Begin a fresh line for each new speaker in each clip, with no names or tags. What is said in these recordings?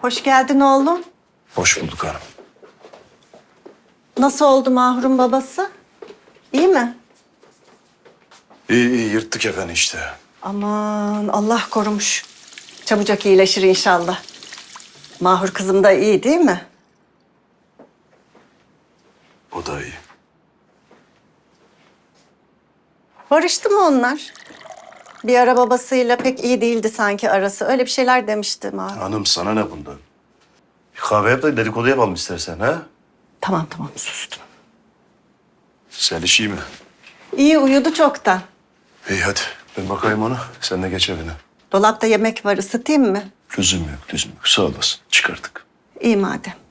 Hoş geldin oğlum.
Hoş bulduk hanım.
Nasıl oldu Mahrum babası? İyi mi?
İyi iyi yırttık efendim işte.
Aman Allah korumuş. Çabucak iyileşir inşallah. Mahur kızım da iyi değil mi?
O da iyi.
Barıştı mı onlar? Bir ara babasıyla pek iyi değildi sanki arası. Öyle bir şeyler demişti Mahur.
Hanım sana ne bundan? Bir kahve yap da dedikodu yapalım istersen ha?
Tamam tamam sustum.
Seliş iyi mi?
İyi uyudu çoktan.
İyi hadi ben bakayım ona. Sen de geç evine.
Dolapta yemek var ısıtayım mı?
Lüzum yok lüzum yok. Sağ olasın. Çıkardık.
İyi madem.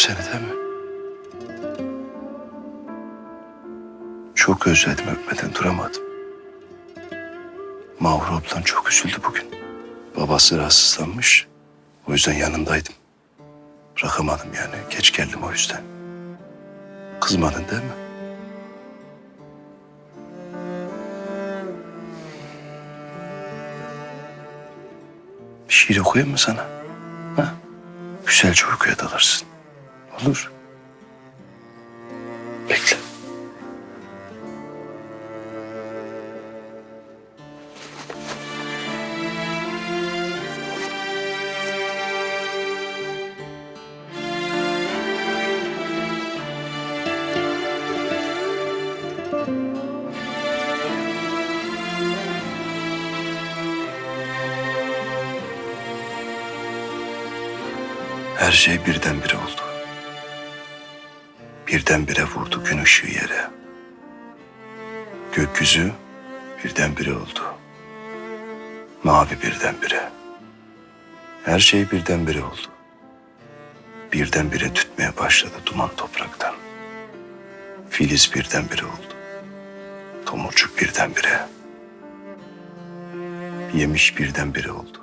Seni değil mi? Çok özledim öpmeden duramadım. Mahur ablan çok üzüldü bugün. Babası rahatsızlanmış. O yüzden yanındaydım. Bırakamadım yani. Geç geldim o yüzden. Kızmadın değil mi? Bir şiir okuyayım mı sana? Ha? Güzelce uykuya dalarsın. Olur. Bekle. Her şey birdenbire oldu. Birdenbire vurdu gün ışığı yere. Gökyüzü birdenbire oldu. Mavi birdenbire. Her şey birdenbire oldu. Birdenbire tütmeye başladı duman topraktan. Filiz birdenbire oldu. Tomurcuk birdenbire. Yemiş birdenbire oldu.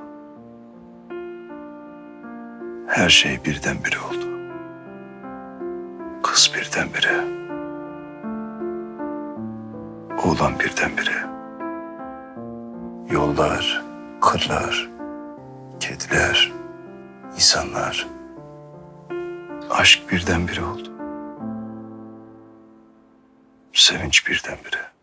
Her şey birdenbire oldu. Birdenbire. Oğlan birdenbire. Yollar, kırlar, kediler, insanlar. Aşk birdenbire oldu. Sevinç birdenbire.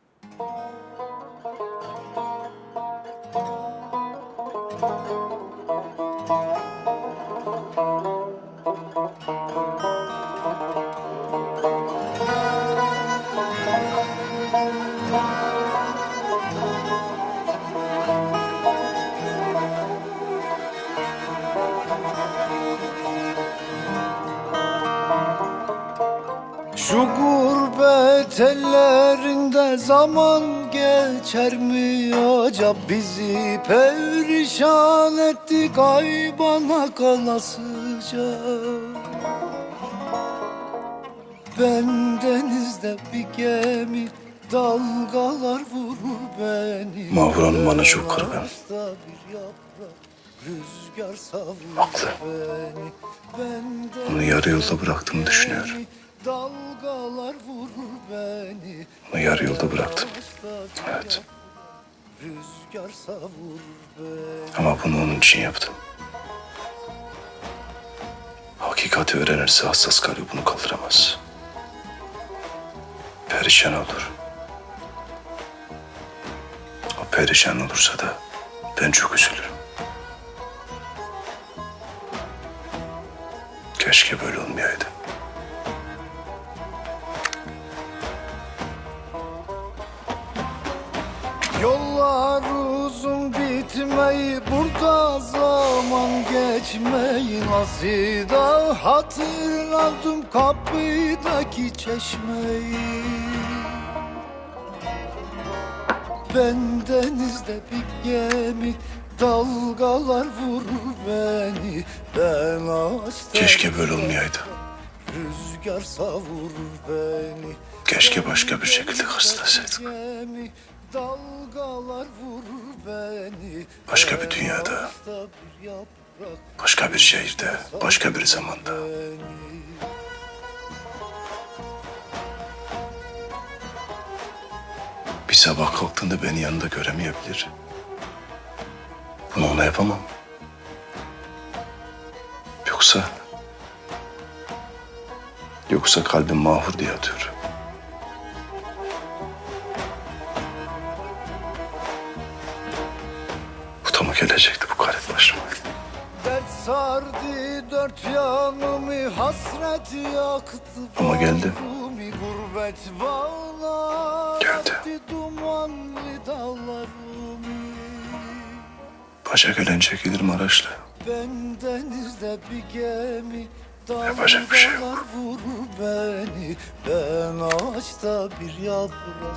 Şu gurbet ellerinde zaman geçer mi acaba Bizi perişan etti kaybana kalasıca Ben denizde bir gemi dalgalar vurur beni
Mahvur Hanım bana çok kırgın. Haklı. Onu yarı yolda bıraktığımı düşünüyorum.
Dalgalar vurur beni.
Onu yarı yolda bıraktım. Evet.
Rüzgar savurur beni.
Ama bunu onun için yaptım. Hakikati öğrenirse hassas kalbi bunu kaldıramaz. Perişan olur. O perişan olursa da ben çok üzülürüm. Keşke böyle olmayaydı.
Yollar uzun bitmeyi burada zaman geçmeyi nasıl da hatırladım kapıdaki çeşmeyi Ben denizde bir gemi Dalgalar vurur beni Ben ağaçta
Keşke böyle olmayaydı.
Rüzgar savurur beni
Keşke başka bir şekilde karşılaşsaydık.
Gemi Dalgalar vurur beni
Başka bir dünyada. Başka bir şehirde, başka bir zamanda. Bir sabah kalktığında beni yanında göremeyebilir. Bunu ona yapamam. Yoksa... Yoksa kalbim mahur diye atıyor. Gelecekti bu garip başıma?
Dert sardı dört yanımı hasret yaktı
Ama geldi. Geldi. Başa gelen çekilir Maraşlı.
Ben denizde bir gemi
Yapacak bir şey yok.
vurur beni Ben ağaçta bir yaprak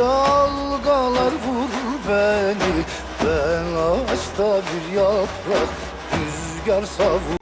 Dalgalar vurur beni. Ben ağaçta bir yaprak Rüzgar savurur